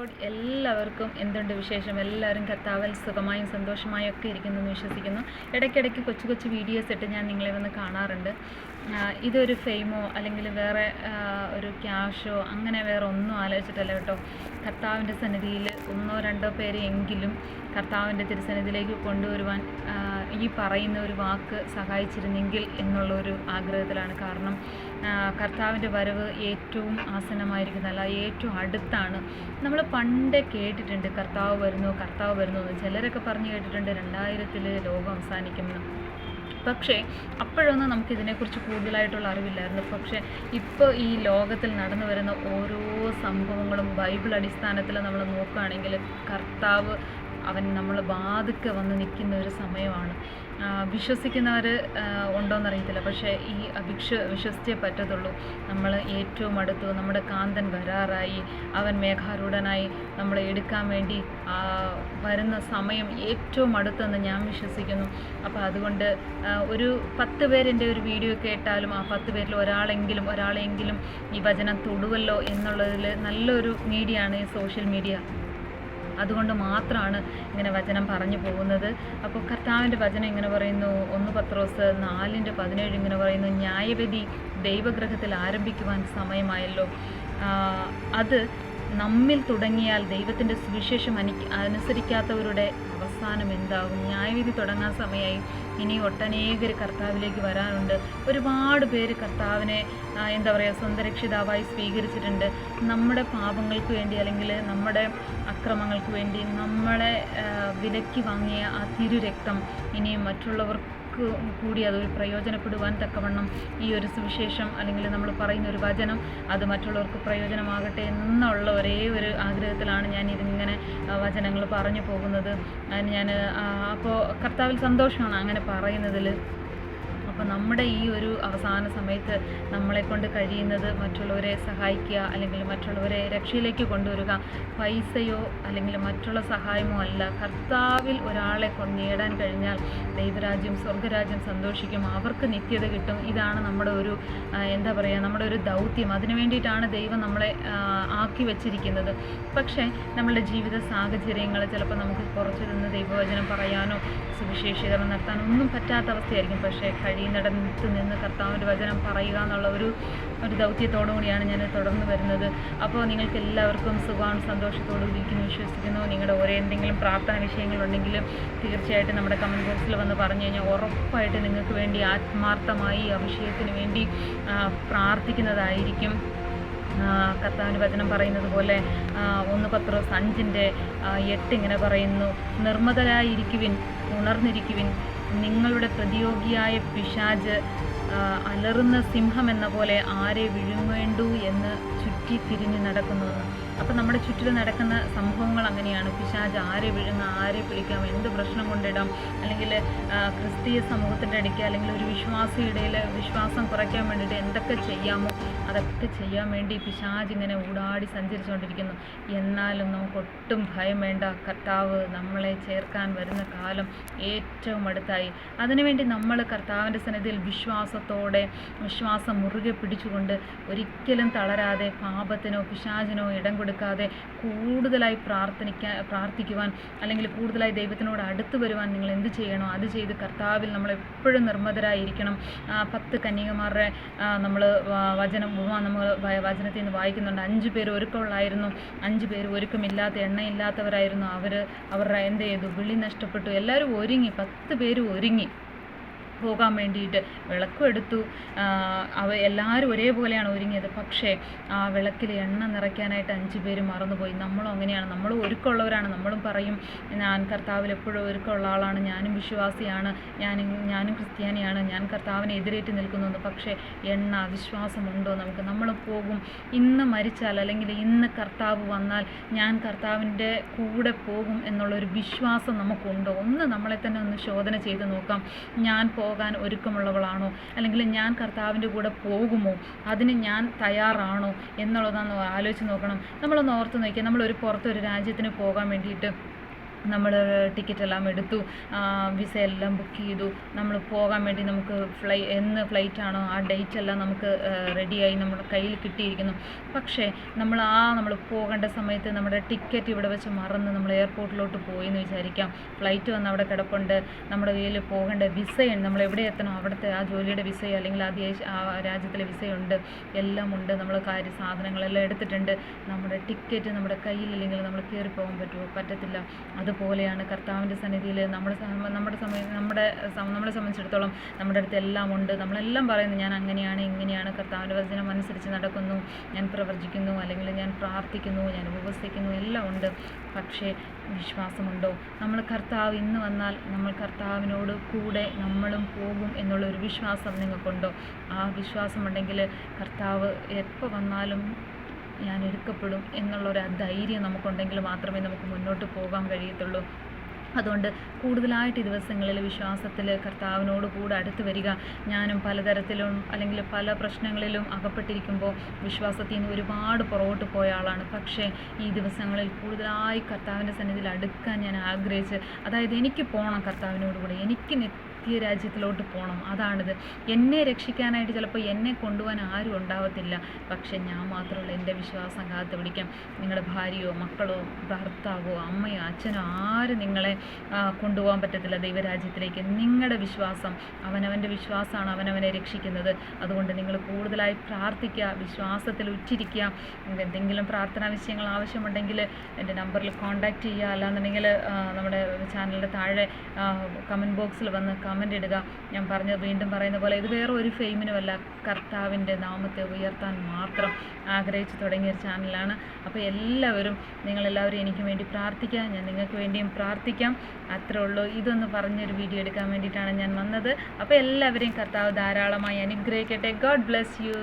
Load എല്ലാവർക്കും എന്തുണ്ട് വിശേഷം? എല്ലാവരും കത്താവൽ സുഖമായും സന്തോഷമായും ഒക്കെ ഇരിക്കുന്നു എന്ന് വിശ്വസിക്കുന്നു. ഇടയ്ക്കിടയ്ക്ക് കൊച്ചു കൊച്ചു വീഡിയോസ് ഇട്ട് ഞാൻ നിങ്ങളെ വന്ന് കാണാറുണ്ട്. ഇതൊരു ഫെയിമോ അല്ലെങ്കിൽ വേറെ ഒരു ക്യാഷോ അങ്ങനെ വേറെ ഒന്നും ആലോചിച്ചിട്ടല്ല കേട്ടോ. കർത്താവിന്റെ സന്നിധിയിൽ ഒന്നോ രണ്ടോ പേരെ എങ്കിലും കർത്താവിന്റെ തിരുസന്നിധിയിലേക്ക് കൊണ്ടുവരുവാൻ ഈ പറയുന്ന ഒരു വാക്ക് സഹായിച്ചിരുന്നെങ്കിൽ എന്നുള്ളൊരു ആഗ്രഹത്തിലാണ് കാരണം കർത്താവിന്റെ വരവ് ഏറ്റവും ആസന്നമായിരിക്കുന്ന അല്ല ഏറ്റവും അടുത്താണ്. നമ്മൾ പണ്ടേ കേട്ടിട്ടുണ്ട് കർത്താവ് വരുന്നു കർത്താവ് വരുന്നു എന്ന്. ചിലരൊക്കെ പറഞ്ഞു കേട്ടിട്ടുണ്ട് രണ്ടായിരത്തിൽ ലോകം അവസാനിക്കുമെന്ന്. പക്ഷേ അപ്പോഴൊന്നും നമുക്ക് ഇതിനെക്കുറിച്ച് കൂടുതലായിട്ടുള്ള അറിവില്ലായിരുന്നു. പക്ഷേ ഇപ്പോൾ ഈ ലോകത്തിൽ നടന്നു വരുന്ന ഓരോ സംഭവങ്ങളും ബൈബിൾ അടിസ്ഥാനത്തിൽ നമ്മൾ നോക്കുകയാണെങ്കിൽ കർത്താവ് അവൻ നമ്മൾ ബാധിക്കെ വന്ന് നിൽക്കുന്ന ഒരു സമയമാണ്. വിശ്വസിക്കുന്നവർ ഉണ്ടോയെന്നറിയത്തില്ല പക്ഷേ ഈ അഭിക്ഷ വിശ്വസിച്ചേ പറ്റത്തുള്ളൂ. നമ്മൾ ഏറ്റവും അടുത്തു നമ്മുടെ കാന്തൻ വരാറായി അവൻ മേഘാരൂഢനായി നമ്മളെ എടുക്കാൻ വേണ്ടി വരുന്ന സമയം ഏറ്റവും അടുത്തെന്ന് ഞാൻ വിശ്വസിക്കുന്നു. അപ്പോൾ അതുകൊണ്ട് ഒരു പത്ത് പേരെന്റെ ഒരു വീഡിയോ കേട്ടാലും ആ പത്ത് പേരിൽ ഒരാളെങ്കിലും ഒരാളെങ്കിലും ഈ വചനം തൊടുവല്ലോ എന്നുള്ളതിൽ നല്ലൊരു മീഡിയ ആണ് ഈ സോഷ്യൽ മീഡിയ. അതുകൊണ്ട് മാത്രമാണ് ഇങ്ങനെ വചനം പറഞ്ഞു പോകുന്നത്. അപ്പോൾ കർത്താവിന്റെ വചനം ഇങ്ങനെ പറയുന്നു ഒന്ന് പത്രോസ് നാലിന്റെ പതിനേഴ് ഇങ്ങനെ പറയുന്നു ന്യായവിധി ദൈവഗ്രഹത്തിൽ ആരംഭിക്കുവാൻ സമയമായല്ലോ. അത് നമ്മിൽ തുടങ്ങിയാൽ ദൈവത്തിന്റെ സുവിശേഷം അനി അനുസരിക്കാത്തവരുടെ അവസാനം എന്താകും? ന്യായവിധി തുടങ്ങാൻ സമയമായി ഇനി ഒട്ടനേകർ കർത്താവിലേക്ക് വരാനുണ്ട്. ഒരുപാട് പേര് കർത്താവിനെ എന്താ പറയുക സ്വന്തം രക്ഷിതാവായി സ്വീകരിച്ചിട്ടുണ്ട്. നമ്മുടെ പാപങ്ങൾക്ക് വേണ്ടി അല്ലെങ്കിൽ നമ്മുടെ അക്രമങ്ങൾക്ക് വേണ്ടി നമ്മളെ വിലക്കി വാങ്ങിയ ആ തിരുരക്തം ഇനി മറ്റുള്ളവർക്ക് കൂടി അതൊരു പ്രയോജനപ്പെടുവാൻ തക്കവണ്ണം ഈ ഒരു സുവിശേഷം അല്ലെങ്കിൽ നമ്മൾ പറയുന്ന ഒരു വചനം അത് മറ്റുള്ളവർക്ക് പ്രയോജനമാകട്ടെ എന്നുള്ള ഒരേ ഒരു ആഗ്രഹത്തിലാണ് ഞാൻ ഇതിങ്ങനെ വചനങ്ങൾ പറഞ്ഞു പോകുന്നത്. ഞാൻ അപ്പോൾ കർത്താവിൽ സന്തോഷമാണ് അങ്ങനെ പറയുന്നതിൽ. അപ്പോൾ നമ്മുടെ ഈ ഒരു അവസാന സമയത്ത് നമ്മളെ കൊണ്ട് കഴിയുന്നത് മറ്റുള്ളവരെ സഹായിക്കുക അല്ലെങ്കിൽ മറ്റുള്ളവരെ രക്ഷയിലേക്ക് കൊണ്ടുവരിക പൈസയോ അല്ലെങ്കിൽ മറ്റുള്ള സഹായമോ അല്ല. കർത്താവിൽ ഒരാളെ കൊണ്ട് നേടാൻ കഴിഞ്ഞാൽ ദൈവരാജ്യം സ്വർഗരാജ്യം സന്തോഷിക്കും. അവർക്ക് നിത്യത കിട്ടും. ഇതാണ് നമ്മുടെ ഒരു എന്താ പറയുക നമ്മുടെ ഒരു ദൗത്യം. അതിനു വേണ്ടിയിട്ടാണ് ദൈവം നമ്മളെ ആക്കി വെച്ചിരിക്കുന്നത്. പക്ഷേ നമ്മളുടെ ജീവിത സാഹചര്യങ്ങൾ ചിലപ്പോൾ നമുക്ക് കുറച്ച് നിന്ന് ദൈവവചനം പറയാനോ സുവിശേഷീകരണം നടത്താനോ ഒന്നും പറ്റാത്ത അവസ്ഥയായിരിക്കും. പക്ഷേ കഴിയുന്നിടത്ത് നിന്ന് കർത്താവിന്റെ വചനം പറയുക എന്നുള്ള ഒരു ഒരു ദൗത്യത്തോടു കൂടിയാണ് ഞാൻ തുടർന്ന് വരുന്നത്. അപ്പോൾ നിങ്ങൾക്ക് എല്ലാവർക്കും സുഖമാണ് സന്തോഷത്തോടു ഇരിക്കുന്നു. വിശ്വസിക്കുന്നു. നിങ്ങളുടെ ഓരോ എന്തെങ്കിലും പ്രാർത്ഥന വിഷയങ്ങളുണ്ടെങ്കിൽ തീർച്ചയായിട്ടും നമ്മുടെ കമന്റ് ബോക്സിൽ വന്ന് പറഞ്ഞു കഴിഞ്ഞാൽ ഉറപ്പായിട്ട് നിങ്ങൾക്ക് വേണ്ടി ആത്മാർത്ഥമായി ആ വിഷയത്തിന് വേണ്ടി പ്രാർത്ഥിക്കുന്നതായിരിക്കും. കർത്താവിന്റെ വചനം പറയുന്നത് പോലെ ഒന്ന് പത്രോസ് അഞ്ചിന്റെ എട്ട് ഇങ്ങനെ പറയുന്നു. നിർമ്മതരായിരിക്കുവിൻ ഉണർന്നിരിക്കുവിൻ നിങ്ങളുടെ പ്രതിയോഗിയായ പിശാജ് അലറുന്ന സിംഹം എന്ന പോലെ ആരെ വിഴുങ്ങേണ്ടു എന്ന് ചുറ്റി തിരിഞ്ഞ് നടക്കുന്നുവെന്ന് അപ്പം നമ്മുടെ ചുറ്റിലും നടക്കുന്ന സംഭവങ്ങൾ അങ്ങനെയാണ്. പിശാജ് ആരെ വിഴുങ്ങ ആരെ പിടിക്കാം എന്ത് പ്രശ്നം കൊണ്ടിടാം അല്ലെങ്കിൽ ക്രിസ്തീയ സമൂഹത്തിന്റെ ഇടയ്ക്ക് അല്ലെങ്കിൽ ഒരു വിശ്വാസിയുടെ വിശ്വാസം കുറയ്ക്കാൻ വേണ്ടിയിട്ട് എന്തൊക്കെ ചെയ്യാമോ അതൊക്കെ ചെയ്യാൻ വേണ്ടി പിശാജ് ഇങ്ങനെ ഊടാടി സഞ്ചരിച്ചുകൊണ്ടിരിക്കുന്നു. എന്നാലും നമുക്ക് ഒട്ടും ഭയം വേണ്ട. കർത്താവ് നമ്മളെ ചേർക്കാൻ വരുന്ന കാലം ഏറ്റവും അടുത്തായി. അതിനുവേണ്ടി നമ്മൾ കർത്താവിന്റെ സന്നിധിയിൽ വിശ്വാസത്തോടെ വിശ്വാസം മുറുകെ പിടിച്ചുകൊണ്ട് ഒരിക്കലും തളരാതെ പാപത്തിനോ പിശാചിനോ ഇടം കൊടുക്കാതെ കൂടുതലായി പ്രാർത്ഥനിക്കാൻ പ്രാർത്ഥിക്കുവാൻ അല്ലെങ്കിൽ കൂടുതലായി ദൈവത്തിനോട് അടുത്ത് വരുവാൻ നിങ്ങൾ എന്ത് ചെയ്യണോ അത് ചെയ്ത് കർത്താവിൽ നമ്മൾ എപ്പോഴും നിർമ്മതരായിരിക്കണം. പത്ത് കന്യകമാരുടെ നമ്മൾ വചനം നമ്മൾ വചനത്തിൽ നിന്ന് വായിക്കുന്നുണ്ട്. അഞ്ച് പേര് ഒരുക്കമുള്ളായിരുന്നു. അഞ്ച് പേര് ഒരുക്കമില്ലാത്ത എണ്ണയില്ലാത്തവരായിരുന്നു അവർ അവരുടെ എന്ത് ചെയ്തു? വിളി നഷ്ടപ്പെട്ടു. എല്ലാവരും ഒരുങ്ങി പത്ത് പേര് ഒരുങ്ങി. പോകാൻ വേണ്ടിയിട്ട് വിളക്കും എടുത്തു. അവ എല്ലാവരും ഒരേപോലെയാണ് ഒരുങ്ങിയത്. പക്ഷേ ആ വിളക്കിൽ എണ്ണ നിറയ്ക്കാനായിട്ട് അഞ്ച് പേര് മറന്നുപോയി. നമ്മളും അങ്ങനെയാണ്. നമ്മളും ഒരുക്കമുള്ളവരാണ്. നമ്മളും പറയും ഞാൻ കർത്താവിൽ എപ്പോഴും ഒരുക്കമുള്ള ആളാണ്. ഞാനും വിശ്വാസിയാണ്. ഞാൻ ഞാനും ക്രിസ്ത്യാനിയാണ്. ഞാൻ കർത്താവിനെ എതിരേറ്റ് നിൽക്കുന്നു പക്ഷേ എണ്ണ വിശ്വാസമുണ്ടോ നമുക്ക്? നമ്മൾ പോകും. ഇന്ന് മരിച്ചാൽ അല്ലെങ്കിൽ ഇന്ന് കർത്താവ് വന്നാൽ ഞാൻ കർത്താവിന്റെ കൂടെ പോകും എന്നുള്ളൊരു വിശ്വാസം നമുക്കുണ്ടോ? ഒന്ന് നമ്മളെ തന്നെ ഒന്ന് ശോധന ചെയ്ത് നോക്കാം. ഞാൻ പോകാൻ ഒരുക്കമുള്ളവളാണോ? അല്ലെങ്കിൽ ഞാൻ കർത്താവിന്റെ കൂടെ പോകുമോ? അതിന് ഞാൻ തയ്യാറാണോ? എന്നുള്ളതാണെന്ന് ആലോചിച്ച് നോക്കണം. നമ്മളൊന്ന് ഓർത്ത് നോക്കിയാൽ നമ്മളൊരു പുറത്തൊരു രാജ്യത്തിന് പോകാൻ വേണ്ടിയിട്ട് നമ്മൾ ടിക്കറ്റ് എല്ലാം എടുത്തു വിസ എല്ലാം ബുക്ക് ചെയ്തു. നമ്മൾ പോകാൻ വേണ്ടി നമുക്ക് ഫ്ലൈ എന്ന് ഫ്ലൈറ്റ് ആണോ ആ ഡേറ്റ് എല്ലാം നമുക്ക് റെഡിയായി നമ്മുടെ കയ്യിൽ കിട്ടിയിരിക്കുന്നു. പക്ഷേ നമ്മൾ ആ നമ്മൾ പോകേണ്ട സമയത്ത് നമ്മുടെ ടിക്കറ്റ് ഇവിടെ വെച്ച് മറന്ന് നമ്മൾ എയർപോർട്ടിലോട്ട് പോയി എന്ന് വിചാരിക്കാം. ഫ്ലൈറ്റ് വന്ന് അവിടെ കിടപ്പുണ്ട്. നമ്മുടെ കയ്യിൽ പോകേണ്ട വിസയുണ്ട് നമ്മൾ എവിടെ എത്തണം? അവിടുത്തെ ആ ജോലിയുടെ വിസയോ അല്ലെങ്കിൽ ആ ദേശ ആ രാജ്യത്തിലെ വിസയുണ്ട് എല്ലാം ഉണ്ട് നമ്മൾ കാര്യ സാധനങ്ങളെല്ലാം എടുത്തിട്ടുണ്ട്. നമ്മുടെ ടിക്കറ്റ് നമ്മുടെ കയ്യിലില്ലെങ്കിൽ നമ്മൾ കയറി പോകാൻ പറ്റുമോ? പറ്റത്തില്ല. അതുപോലെയാണ് കർത്താവിന്റെ സന്നിധിയിൽ നമ്മുടെ നമ്മുടെ സമയം നമ്മുടെ നമ്മളെ സംബന്ധിച്ചിടത്തോളം നമ്മുടെ അടുത്ത് എല്ലാം ഉണ്ട്. നമ്മളെല്ലാം പറയുന്നു ഞാൻ അങ്ങനെയാണ് ഇങ്ങനെയാണ് കർത്താവിന്റെ വചനം അനുസരിച്ച് നടക്കുന്നു. ഞാൻ പ്രവർത്തിക്കുന്നു അല്ലെങ്കിൽ ഞാൻ പ്രാർത്ഥിക്കുന്നു ഞാൻ ഉപവസിക്കുന്നു എല്ലാം ഉണ്ട്. പക്ഷേ വിശ്വാസമുണ്ടോ? നമ്മൾ കർത്താവ് ഇന്ന് വന്നാൽ നമ്മൾ കർത്താവിനോട് കൂടെ നമ്മളും പോകും എന്നുള്ളൊരു വിശ്വാസം നിങ്ങൾക്കുണ്ടോ? ആ വിശ്വാസമുണ്ടെങ്കിൽ കർത്താവ് എപ്പോൾ വന്നാലും ഞാൻ എടുക്കപ്പെടും എന്നുള്ളൊരു ധൈര്യം നമുക്കുണ്ടെങ്കിൽ മാത്രമേ നമുക്ക് മുന്നോട്ട് പോകാൻ കഴിയത്തുള്ളൂ. അതുകൊണ്ട് കൂടുതലായിട്ട് ദിവസങ്ങളിൽ വിശ്വാസത്തിൽ കർത്താവിനോട് കൂടെ അടുത്ത് വരിക. ഞാനും പലതരത്തിലും അല്ലെങ്കിൽ പല പ്രശ്നങ്ങളിലും അകപ്പെട്ടിരിക്കുമ്പോൾ വിശ്വാസത്തിൽ നിന്ന് ഒരുപാട് പുറകോട്ട് പോയ ആളാണ്. പക്ഷേ ഈ ദിവസങ്ങളിൽ കൂടുതലായി കർത്താവിന്റെ സന്നിധിയിൽ അടുക്കാൻ ഞാൻ ആഗ്രഹിച്ച് അതായത് എനിക്ക് പോകണം കർത്താവിനോട് കൂടെ. എനിക്ക് നിത്യ രാജ്യത്തിലോട്ട് പോകണം അതാണിത്. എന്നെ രക്ഷിക്കാനായിട്ട് ചിലപ്പോൾ എന്നെ കൊണ്ടുപോകാൻ ആരും ഉണ്ടാവത്തില്ല. പക്ഷെ ഞാൻ മാത്രമല്ല എന്റെ വിശ്വാസം കാത്തു പിടിക്കാം. നിങ്ങളുടെ ഭാര്യയോ മക്കളോ ഭർത്താവോ അമ്മയോ അച്ഛനോ ആരും നിങ്ങളെ കൊണ്ടുപോകാൻ പറ്റത്തില്ല ദൈവരാജ്യത്തിലേക്ക്. നിങ്ങളുടെ വിശ്വാസം അവനവന്റെ വിശ്വാസമാണ് അവനവനെ രക്ഷിക്കുന്നത്. അതുകൊണ്ട് നിങ്ങൾ കൂടുതലായി പ്രാർത്ഥിക്കുക വിശ്വാസത്തിൽ ഉറ്റിരിക്കുക എന്തെങ്കിലും പ്രാർത്ഥനാ വിഷയങ്ങൾ ആവശ്യമുണ്ടെങ്കിൽ എന്റെ നമ്പറിൽ കോൺടാക്റ്റ് ചെയ്യുക. അല്ലാന്നുണ്ടെങ്കിൽ നമ്മുടെ ചാനലിന്റെ താഴെ കമന്റ് ബോക്സിൽ വന്ന് കമന്റ് ഇടുക. ഞാൻ പറഞ്ഞത് വീണ്ടും പറയുന്ന പോലെ ഇത് വേറെ ഒരു ഫെയിമിനുമല്ല. കർത്താവിന്റെ നാമത്തെ ഉയർത്താൻ മാത്രം ആഗ്രഹിച്ചു തുടങ്ങിയ ഒരു ചാനലാണ്. അപ്പോൾ എല്ലാവരും നിങ്ങളെല്ലാവരും എനിക്ക് വേണ്ടി പ്രാർത്ഥിക്കുക. ഞാൻ നിങ്ങൾക്ക് വേണ്ടിയും പ്രാർത്ഥിക്കാം. അത്രേ ഉള്ളൂ. ഇതൊന്ന് പറഞ്ഞൊരു വീഡിയോ എടുക്കാൻ വേണ്ടിയിട്ടാണ് ഞാൻ വന്നത്. അപ്പോൾ എല്ലാവരെയും കർത്താവ് ധാരാളമായി അനുഗ്രഹിക്കട്ടെ. God bless you